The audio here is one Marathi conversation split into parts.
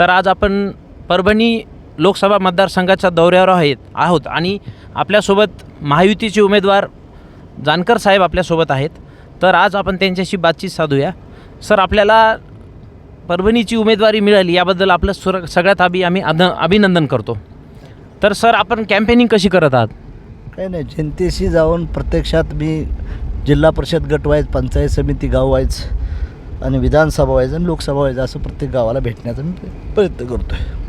तर आज आपण परभणी लोकसभा मतदारसंघाच्या दौऱ्यावर आहेत आहोत. आणि आपल्यासोबत महायुतीचे उमेदवार जानकर साहेब आपल्यासोबत आहेत. तर आज आपण त्यांच्याशी बातचीत साधूया. सर आपल्याला परभणीची उमेदवारी मिळाली याबद्दल आपलं सुर सगळ्यात आभी आम्ही अद अभिनंदन करतो. तर सर आपण कॅम्पेनिंग कशी करत आहात? काही नाही जनतेशी जाऊन प्रत्यक्षात मी जिल्हा परिषद गट वाईज पंचायत समिती गाव वाईज आणि विधानसभा वाईज आणि लोकसभा वाईज असं प्रत्येक गावाला भेटण्याचा मी प्रयत्न करतो आहे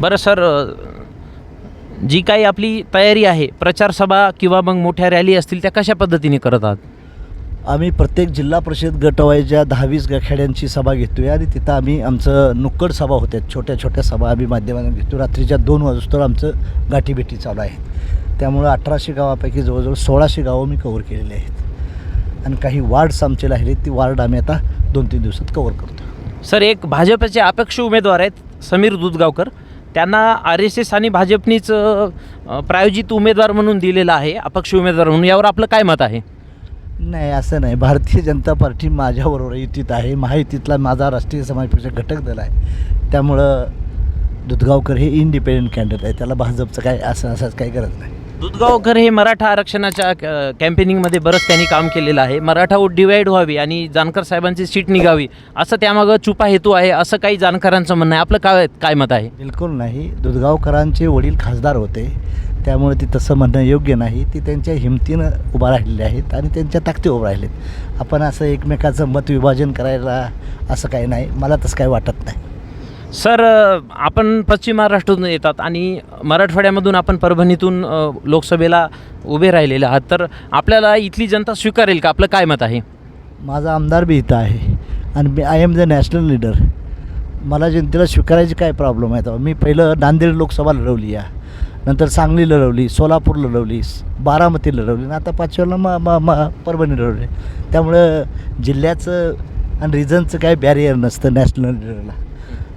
बरं सर जी काही आपली तयारी आहे प्रचार सभा किंवा मग मोठ्या रॅली असतील त्या कशा पद्धतीने करत आहात? आम्ही प्रत्येक जिल्हा परिषद गटवाईच्या दहावीस खेड्यांची सभा घेतो आहे आणि तिथं आम्ही आमचं नुक्कड सभा होत्या छोट्या छोट्या सभा आम्ही माध्यमातून घेतो. रात्रीच्या दोन वाजता आमचं गाठीभेटी चालू आहे. त्यामुळं अठराशे गावापैकी जवळजवळ सोळाशे गावं मी कवर केलेली आहेत. आणि काही वार्ड्स आमचे राहिले ती वार्ड आम्ही आता दोन तीन दिवसात कवर करतो सर एक भाजपचे अपेक्ष उमेदवार आहेत समीर दुधगावकर. त्यांना आर एस एस आणि भाजपनीच प्रायोजित उमेदवार म्हणून दिलेला आहे अपक्ष उमेदवार म्हणून. यावर आपलं काय मत आहे? नाही असं नाही. भारतीय जनता पार्टी माझ्याबरोबर युतीत आहे. महायुतीतला माझा राष्ट्रीय समाज पक्ष घटक दल आहे. त्यामुळं दुधगावकर हे इंडिपेंडंट कॅन्डिडेट आहे. त्याला भाजपचं काय असं असं काही गरज नाही. दुधगावकर हे मराठा आरक्षणाच्या कॅम्पेनिंगमध्ये बरंच त्यांनी काम केलेलं आहे. मराठा डिवाईड व्हावी आणि जानकर साहेबांची सीट निघावी असं त्यामागं चुपा हेतू आहे असं काही जानकरांचं म्हणणं आहे. आपलं काय काय मत आहे? बिलकुल नाही. दुधगावकरांचे वडील खासदार होते. त्यामुळे ती तसं म्हणणं योग्य नाही. ती त्यांच्या हिमतीनं उभा राहिलेले आहेत आणि त्यांच्या ताकदी उभं राहिलेत. आपण असं एकमेकाचं मत विभाजन करायला असं काही नाही. मला तसं काही वाटत नाही. सर आपण पश्चिम महाराष्ट्रातून येतात आणि मराठवाड्यामधून आपण परभणीतून लोकसभेला उभे राहिलेले आहात. तर आपल्याला इथली जनता स्वीकारेल का? आपलं काय मत आहे? माझा आमदार बी इथं आहे आणि मी I am the national leader मला जनतेला स्वीकारायची काय प्रॉब्लेम आहे? तेव्हा मी पहिलं नांदेड लोकसभा लढवली या. नंतर सांगली लढवली सोलापूर लढवली बारामती लढवली आणि आता पाचव्याला म म म परभणी लढवली. त्यामुळं जिल्ह्याचं आणि रिजनचं काय बॅरियर नसतं नॅशनल लीडरला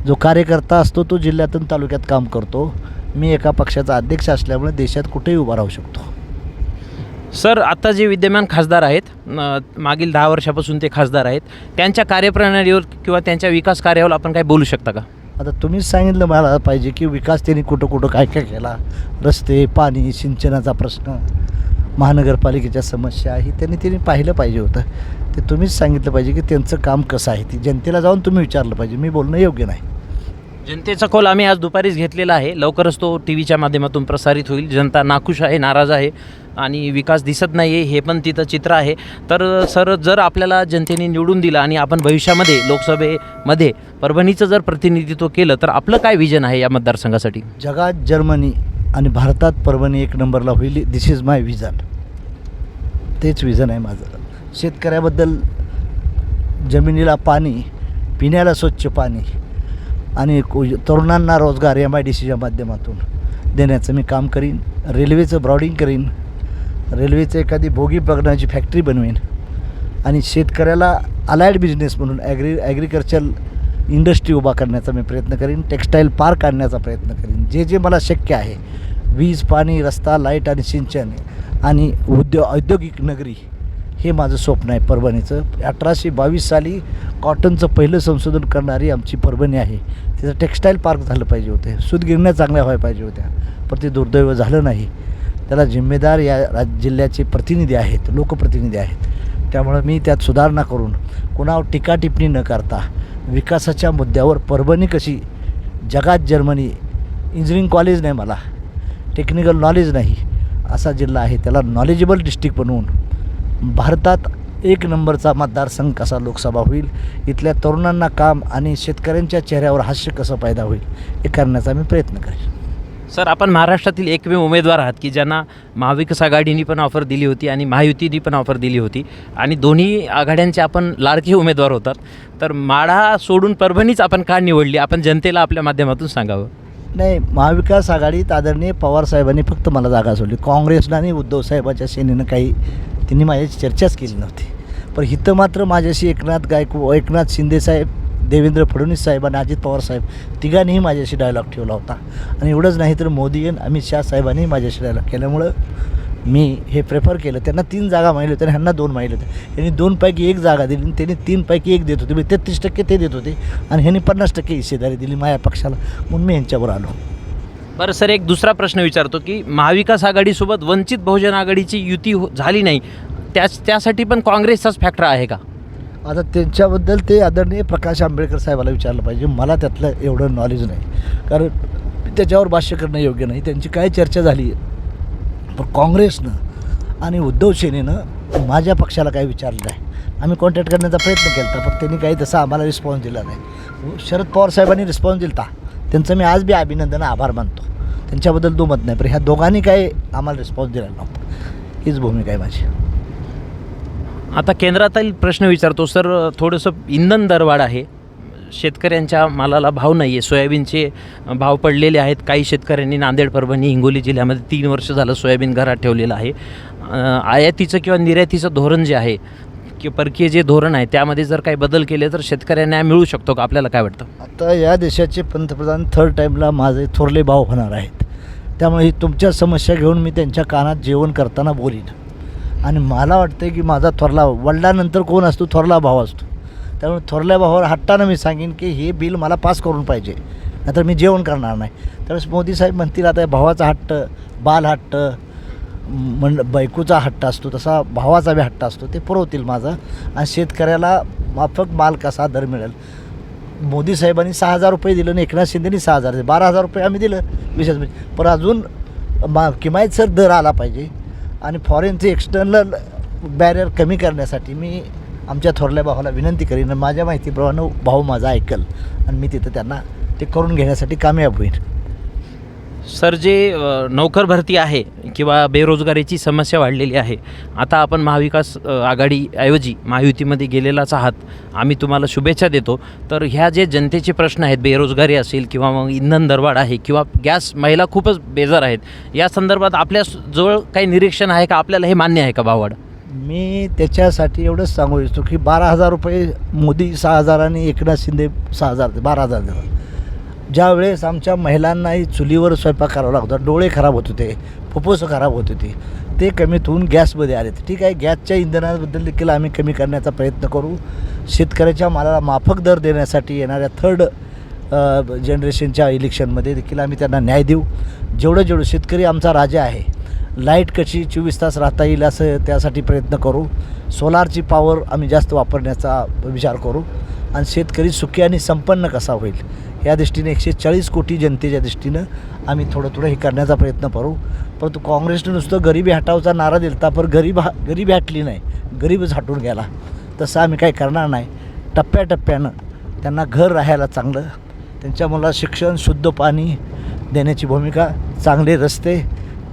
जो कार्यकर्ता असतो तो जिल्ह्यातून तालुक्यात काम करतो. मी एका पक्षाचा अध्यक्ष असल्यामुळे देशात कुठेही उभा राहू शकतो. सर आता जे विद्यमान खासदार आहेत मागील दहा वर्षापासून ते खासदार आहेत त्यांच्या कार्यप्रणालीवर किंवा त्यांच्या विकास कार्यावर आपण काय बोलू शकता का? आता तुम्हीच सांगितलं मला पाहिजे की विकास त्यांनी कुठं कुठं काय काय केला? रस्ते पाणी सिंचनाचा प्रश्न महानगरपालिकेच्या समस्या ही त्यांनी त्यांनी पाहिलं पाहिजे होतं. ते तुम्हीच सांगितलं पाहिजे की त्यांचं काम कसं आहे? ती जनतेला जाऊन तुम्ही विचारलं पाहिजे. मी बोलणं योग्य नाही. जनतेचा कौल आम्ही आज दुपारीच घेतलेला आहे. लवकरच तो टी व्हीच्या माध्यमातून प्रसारित होईल. जनता नाखुश आहे नाराज आहे आणि विकास दिसत नाही आहे हे पण तिथं चित्र आहे. तर सर जर आपल्याला जनतेने निवडून दिलं आणि आपण भविष्यामध्ये लोकसभेमध्ये परभणीचं जर प्रतिनिधित्व केलं तर आपलं काय विजन आहे या मतदारसंघासाठी? जगात जर्मनी आणि भारतात परभणी एक नंबरला होईल. दिस इज माय विजन तेच विजन आहे माझं. शेतकऱ्याबद्दल जमिनीला पाणी पिण्याला स्वच्छ पाणी आणि को- तरुणांना रोजगार एम आय डी सीच्या माध्यमातून देण्याचं मी काम करीन. रेल्वेचं ब्रॉडिंग करीन. रेल्वेचं एखादी भोगी बघण्याची फॅक्टरी बनवेन. आणि शेतकऱ्याला अलायड बिझनेस म्हणून ॲग्री ॲग्रिकल्चर इंडस्ट्री उभा करण्याचा मी प्रयत्न करीन. टेक्स्टाईल पार्क आणण्याचा प्रयत्न करीन. जे जे मला शक्य आहे वीज पाणी रस्ता लाइट आणि सिंचन आणि उद्यो औद्योगिक नगरी हे माझं स्वप्न आहे परभणीचं. अठराशे बावीस साली कॉटनचं पहिलं संशोधन करणारी आमची परभणी आहे. तिचं टेक्स्टाईल पार्क झालं पाहिजे होते. सुतगिरण्या चांगल्या व्हायला पाहिजे होत्या. पण ते दुर्दैव झालं नाही. त्याला जिम्मेदार या राज जिल्ह्याचे प्रतिनिधी आहेत लोकप्रतिनिधी आहेत. त्यामुळं मी त्यात सुधारणा करून कुणावर टीकाटिप्पणी न करता विकासाच्या मुद्द्यावर परभणी कशी जगात जर्मनी इंजिनिअरिंग कॉलेज नाही मला टेक्निकल नॉलेज नाही असा जिल्हा आहे त्याला नॉलेजेबल डिस्ट्रिक्ट बनवून भारतात एक नंबरचा मतदारसंघ कसा लोकसभा होईल? इथल्या तरुणांना काम आणि शेतकऱ्यांच्या चेहऱ्यावर हास्य कसं पैदा होईल? हे करण्याचा मी प्रयत्न करेन. सर आपण महाराष्ट्रातील एकमेव उमेदवार आहात की ज्यांना महाविकास आघाडीनी पण ऑफर दिली होती आणि महायुतीनी पण ऑफर दिली होती. आणि दोन्ही आघाड्यांचे आपण लाडके उमेदवार होतात. तर माढा सोडून परभणीच आपण का निवडली? आपण जनतेला आपल्या माध्यमातून सांगावं. नाही महाविकास आघाडीत आदरणीय पवारसाहेबांनी फक्त मला जागा सोडली. काँग्रेसनं आणि उद्धव साहेबाच्या सेनेनं काही त्यांनी माझ्याशी चर्चाच केली नव्हती. पण इथं मात्र माझ्याशी एकनाथ गायकू एकनाथ शिंदेसाहेब देवेंद्र फडणवीस साहेब आणि अजित पवार साहेब तिघांनीही माझ्याशी डायलॉग ठेवला होता. आणि एवढंच नाही तर मोदी आणि अमित शाह साहेबांनी माझ्याशी डायलॉग केल्यामुळं मी हे प्रेफर केलं. त्यांना तीन जागा माहिली होत्या आणि ह्यांना दोन माहिली होत्या. यांनी दोनपैकी एक जागा दिली आणि त्यांनी तीनपैकी एक देत होते. मी तेहतीस टक्के ते देत होते आणि ह्यांनी पन्नास टक्के हिस्सेदारी दिली माझ्या पक्षाला. म्हणून मी यांच्यावर आलो. बरं सर एक दुसरा प्रश्न विचारतो की महाविकास आघाडीसोबत वंचित बहुजन आघाडीची युती हो झाली नाही त्याच त्यासाठी पण काँग्रेसचाच फॅक्टर आहे का? आता त्यांच्याबद्दल ते आदरणीय प्रकाश आंबेडकर साहेबाला विचारलं पाहिजे. मला त्यातलं एवढं नॉलेज नाही. कारण त्याच्यावर भाष्य करणं योग्य नाही. त्यांची काय चर्चा झाली पण काँग्रेसनं आणि उद्धव सेनेनं माझ्या पक्षाला काही विचारलं नाही. आम्ही कॉन्टॅक्ट करण्याचा प्रयत्न केला होता पण त्यांनी काही तसा आम्हाला रिस्पॉन्स दिला नाही. शरद पवार साहेबांनी रिस्पॉन्स दिला होता त्यांचं मी आज बी अभिनंदन आभार मानतो. त्यांच्याबद्दल दुमत नाही पण ह्या दोघांनी काही आम्हाला रिस्पॉन्स दिला नव्हता. हीच भूमिका आहे माझी. आता केंद्रातील प्रश्न विचारतो सर थोडंसं इंधन दरवाढ आहे. शेतकऱ्यांच्या मालाला भाव नाही आहे सोयाबीनचे भाव पडलेले आहेत. काही शेतकऱ्यांनी नांदेड परभणी हिंगोली जिल्ह्यामध्ये तीन वर्ष झालं सोयाबीन घरात ठेवलेलं आहे. आयातीचं किंवा निर्यातीचं धोरण जे आहे की परकीय जे धोरण आहे त्यामध्ये जर काही बदल केले तर शेतकऱ्यांना मिळू शकतो का? आपल्याला काय वाटतं? आता या देशाचे पंतप्रधान थर्ड टाईमला माझे थोरले भाव होणार आहेत. त्यामुळे ही तुमच्या समस्या घेऊन मी त्यांच्या कानात जेवण करताना बोलीन. आणि मला वाटतं की माझा थोरला वडिलांनंतर कोण असतो? थोरला भाव असतो. त्यामुळे थोरल्या भावावर हट्टानं मी सांगेन की हे बिल मला पास करून पाहिजे. नाहीतर मी जेवण करणार नाही. त्यावेळेस मोदी साहेब म्हणतील आता भावाचा हट्ट बाल हट्ट मंड बायकोचा हट्ट असतो तसा भावाचा बी हट्ट असतो ते पुरवतील माझा. आणि शेतकऱ्याला माफक माल कसा दर मिळेल? मोदी साहेबांनी सहा हजार रुपये दिलं आणि एकनाथ शिंदेनी सहा हजार दिले. बारा हजार रुपये आम्ही दिलं विशेष म्हणजे. पण अजून मा किमायतसर दर आला पाहिजे. आणि फॉरेनचे एक्सटर्नल बॅरियर कमी करण्यासाठी मी आमच्या थोरल्या भावाला विनंती करीन. माझ्या माहितीप्रमाणे भाऊ माझा ऐकल. आणि मी तिथं त्यांना ते करून घेण्यासाठी कामयाब होईल सर जे नोकर भरती आहे किंवा बेरोजगारीची समस्या वाढलेली आहे आता आपण महाविकास आघाडीऐवजी महायुतीमध्ये गेलेलाच आहात. आम्ही तुम्हाला शुभेच्छा देतो. तर ह्या जे जनतेचे प्रश्न आहेत बेरोजगारी असेल किंवा मग इंधन दरवाढ आहे किंवा गॅस महिला खूपच बेजार आहेत या संदर्भात आपल्या जवळ काही निरीक्षण आहे का? आपल्याला हे मान्य आहे का भाववाढ मी त्याच्यासाठी एवढंच सांगू इच्छितो की बारा हजार रुपये मोदी सहा हजार आणि एकनाथ शिंदे सहा हजार बारा हजार देतात. ज्या वेळेस आमच्या महिलांनाही चुलीवर स्वयंपाक करावा लागतो डोळे खराब होत होते फुफ्फुसं खराब होत होती ते कमीत होऊन गॅसमध्ये आले ठीक आहे गॅसच्या इंधनाबद्दल देखील आम्ही कमी करण्याचा प्रयत्न करू. शेतकऱ्याच्या मालाला माफक दर देण्यासाठी येणाऱ्या थर्ड जनरेशनच्या इलेक्शनमध्ये देखील आम्ही त्यांना न्याय देऊ. जेवढं जेवढं शेतकरी आमचा राजा आहे लाइट कशी चोवीस तास राहता येईल असं त्यासाठी प्रयत्न करू. सोलारची पॉवर आम्ही जास्त वापरण्याचा विचार करू. आणि शेतकरी सुखी आणि संपन्न कसा होईल या दृष्टीने एकशे चाळीस कोटी जनतेच्या दृष्टीनं आम्ही थोडं थोडं हे करण्याचा प्रयत्न करू. परंतु काँग्रेसनं नुसतं गरिबी हटावचा नारा दिलता पर गरीब हा गरीबी हटली नाही. गरीबच हटून गेला. तसं आम्ही काही करणार नाही. टप्प्याटप्प्यानं त्यांना घर राहायला चांगलं त्यांच्या मुलाला शिक्षण शुद्ध पाणी देण्याची भूमिका चांगले रस्ते.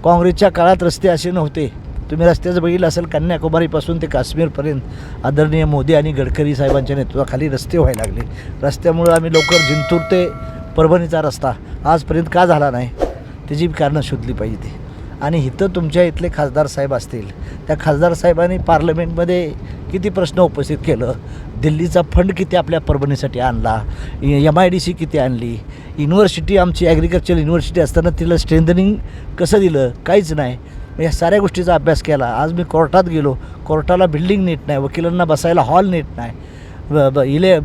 काँग्रेसच्या काळात रस्ते असे नव्हते. तुम्ही रस्त्याचं बघितलं असेल कन्याकुमारीपासून ते काश्मीरपर्यंत आदरणीय मोदी आणि गडकरी साहेबांच्या नेतृत्वाखाली रस्ते व्हायला लागले. रस्त्यामुळं आम्ही लवकर जिंतूर ते परभणीचा रस्ता आजपर्यंत का झाला नाही त्याची कारणं शोधली पाहिजे. ती आणि इथं तुमच्या इथले खासदार साहेब असतील त्या खासदार साहेबांनी पार्लमेंटमध्ये किती प्रश्न उपस्थित केलं दिल्लीचा फंड किती आपल्या परभणीसाठी आणला एम आय डी सी किती आणली युनिव्हर्सिटी आमची ॲग्रिकल्चर युनिव्हर्सिटी असताना तिला स्ट्रेंथनिंग कसं दिलं काहीच नाही. या साऱ्या गोष्टीचा अभ्यास केला. आज मी कोर्टात गेलो. कोर्टाला बिल्डिंग नीट नाही. वकिलांना बसायला हॉल नीट नाही. ब- ब- इले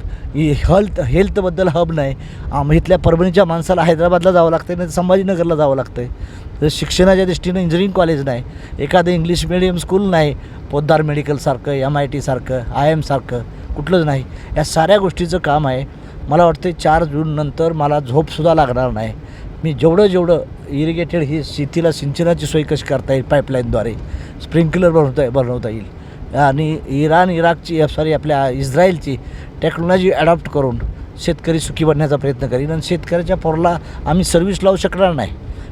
हेल्थ हेल्थबद्दल हब नाही. आम इथल्या परभणीच्या माणसाला हैदराबादला जावं लागतं नाही तर संभाजीनगरला जावं लागतं तर शिक्षणाच्या दृष्टीनं इंजिनिअरिंग कॉलेज नाही. एखादं इंग्लिश मिडियम स्कूल नाही. पोद्दार मेडिकलसारखं एम आय टीसारखं आय एमसारखं कुठलंच नाही. या साऱ्या गोष्टीचं काम आहे. मला वाटतं चार जूननंतर मला झोपसुद्धा लागणार नाही. मी जेवढं जेवढं इरिगेटेड ही शेतीला सिंचनाची सोय कशी करता येईल पाईपलाईनद्वारे स्प्रिंकलर बनवता बनवता येईल. आणि इराण इराकची सॉरी आपल्या इस्रायलची टेक्नॉलॉजी ॲडॉप्ट करून शेतकरी सुखी बनण्याचा प्रयत्न करीन. आणि शेतकऱ्याच्या पोराला आम्ही सर्व्हिस लावू शकणार नाही.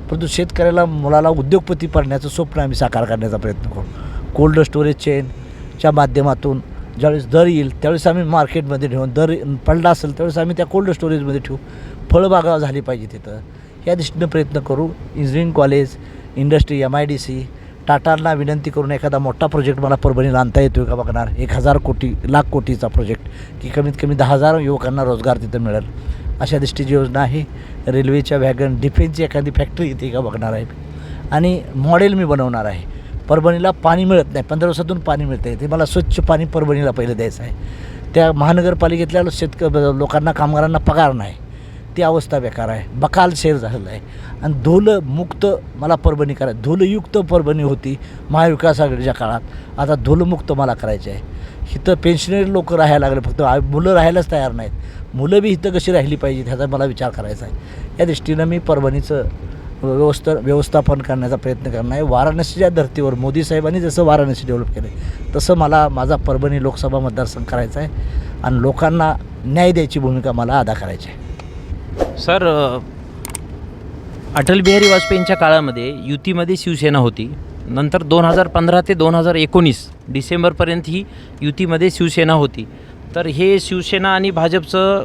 परंतु शेतकऱ्याला मुलाला उद्योगपती पडण्याचं स्वप्न आम्ही साकार करण्याचा प्रयत्न करू. कोल्ड स्टोरेज चेनच्या माध्यमातून ज्यावेळेस दर येईल त्यावेळेस आम्ही मार्केटमध्ये ठेवून दर पडला असेल त्यावेळेस आम्ही त्या कोल्ड स्टोरेजमध्ये ठेवू. फळबागा झाली पाहिजे तिथं. या दृष्टीनं प्रयत्न करू. Engineering college industry M I D C टाटांना विनंती करून एखादा मोठा प्रोजेक्ट मला परभणीला आणता येतो का बघणार? एक हजार कोटी लाख कोटीचा प्रोजेक्ट की कमीत कमी दहा हजार युवकांना रोजगार तिथं मिळेल. अशा दृष्टीची योजना आहे. रेल्वेच्या वॅगन डिफेन्सची एखादी फॅक्टरी इथे का बघणार आहे? आणि मॉडेल मी बनवणार आहे. परभणीला पाणी मिळत नाही. पंधरा दिवसातून पाणी मिळतं आहे ते मला स्वच्छ पाणी परभणीला पहिलं द्यायचं आहे. त्या महानगरपालिकेतल्या शेतक लोकांना कामगारांना पगार नाही. ती अवस्था बेकार आहे. बकाल शेर झालेलं आहे. आणि धुलं मुक्त मला परभणी करायचं धुलयुक्त परभणी होती महाविकास आघाडीच्या काळात. आता धुलमुक्त मला करायचे आहे. इथं पेन्शनरी लोक राहायला लागले फक्त मुलं राहायलाच तयार नाहीत. मुलं बी इथं कशी राहिली पाहिजे ह्याचा मला विचार करायचा आहे. या दृष्टीनं मी परभणीचं व्यवस्था व्यवस्थापन करण्याचा प्रयत्न करणार आहे. वाराणसीच्या धर्तीवर मोदी साहेबांनी जसं वाराणसी डेव्हलप केलं तसं मला माझा परभणी लोकसभा मतदारसंघ करायचा आहे. आणि लोकांना न्याय द्यायची भूमिका मला अदा करायची आहे. सर अटल बिहारी वाजपेयींच्या काळामध्ये युतीमध्ये शिवसेना होती. नंतर दोन हजार पंधरा ते दोन हजार एकोणीस डिसेंबरपर्यंत ही युतीमध्ये शिवसेना होती. तर हे शिवसेना आणि भाजपचं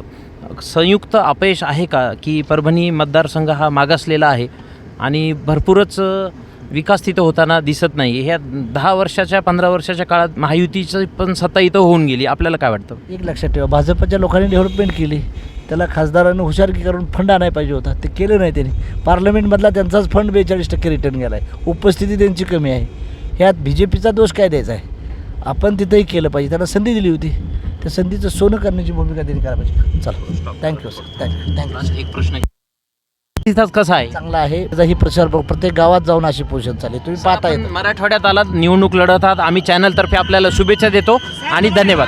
संयुक्त अपयश आहे का? की परभणी मतदारसंघ हा मागासलेला आहे आणि भरपूरच विकास तिथं होताना दिसत नाही. ह्या दहा वर्षाच्या पंधरा वर्षाच्या काळात महायुतीचं पण सत्ता इथं होऊन गेली. आपल्याला काय वाटतं? एक लक्षात ठेवा. भाजपच्या लोकांनी डेव्हलपमेंट केली. त्याला खासदारानं हुशारकी करून फंड आणायला पाहिजे होता. ते केलं नाही त्यांनी. पार्लमेंटमधला त्यांचाच फंड बेचाळीस टक्के रिटर्न गेला आहे उपस्थिती त्यांची कमी आहे. ह्यात बी जे पीचा दोष काय द्यायचा आहे? आपण तिथंही केलं पाहिजे. त्यांना संधी दिली होती. त्या संधीचं सोनं करण्याची भूमिका त्यांनी करायला पाहिजे. चला. थँक्यू सर थँक्यू थँक्यू एक प्रश्न तिथंच कसा आहे? चांगला आहे. त्याचा ही प्रचार प्रत्येक गावात जाऊन अशी पोझिशन चालली तुम्ही पाहता आपण येतं मराठवाड्यात आलात. निवडणूक लढत आहात. आम्ही चॅनलतर्फे आपल्याला शुभेच्छा देतो. आणि धन्यवाद.